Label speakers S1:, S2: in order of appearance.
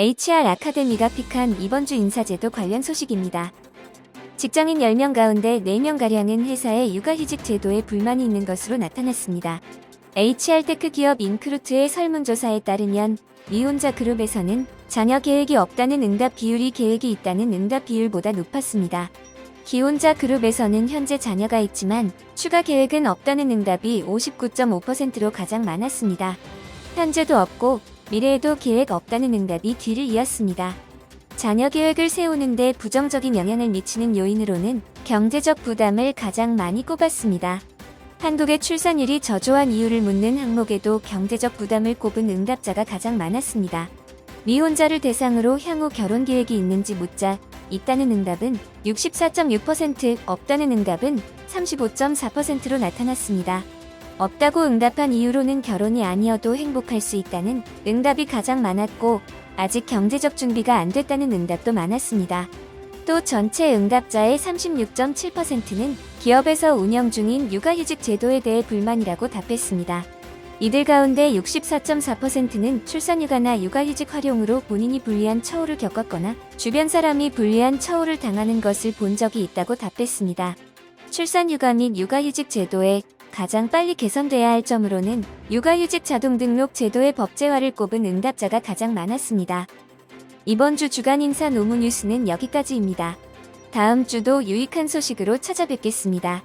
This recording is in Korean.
S1: HR 아카데미가 픽한 이번 주 인사제도 관련 소식입니다. 직장인 10명 가운데 4명가량은 회사의 육아휴직 제도에 불만이 있는 것으로 나타났습니다. HR테크 기업 인크루트의 설문조사에 따르면 미혼자 그룹에서는 자녀 계획이 없다는 응답 비율이 계획이 있다는 응답 비율보다 높았습니다. 기혼자 그룹에서는 현재 자녀가 있지만 추가 계획은 없다는 응답이 59.5%로 가장 많았습니다. 현재도 없고 미래에도 계획 없다는 응답이 뒤를 이었습니다. 자녀 계획을 세우는데 부정적인 영향을 미치는 요인으로는 경제적 부담을 가장 많이 꼽았습니다. 한국의 출산율이 저조한 이유를 묻는 항목에도 경제적 부담을 꼽은 응답자가 가장 많았습니다. 미혼자를 대상으로 향후 결혼 계획이 있는지 묻자 있다는 응답은 64.6%, 없다는 응답은 35.4%로 나타났습니다. 없다고 응답한 이유로는 결혼이 아니어도 행복할 수 있다는 응답이 가장 많았고 아직 경제적 준비가 안 됐다는 응답도 많았습니다. 또 전체 응답자의 36.7%는 기업에서 운영 중인 육아휴직 제도에 대해 불만이라고 답했습니다. 이들 가운데 64.4%는 출산휴가나 육아휴직 활용으로 본인이 불리한 처우를 겪었거나 주변 사람이 불리한 처우를 당하는 것을 본 적이 있다고 답했습니다. 출산휴가 및 육아휴직 제도에 가장 빨리 개선돼야 할 점으로는 육아휴직 자동 등록 제도의 법제화를 꼽은 응답자가 가장 많았습니다. 이번 주 주간 인사 노무 뉴스는 여기까지입니다. 다음 주도 유익한 소식으로 찾아뵙겠습니다.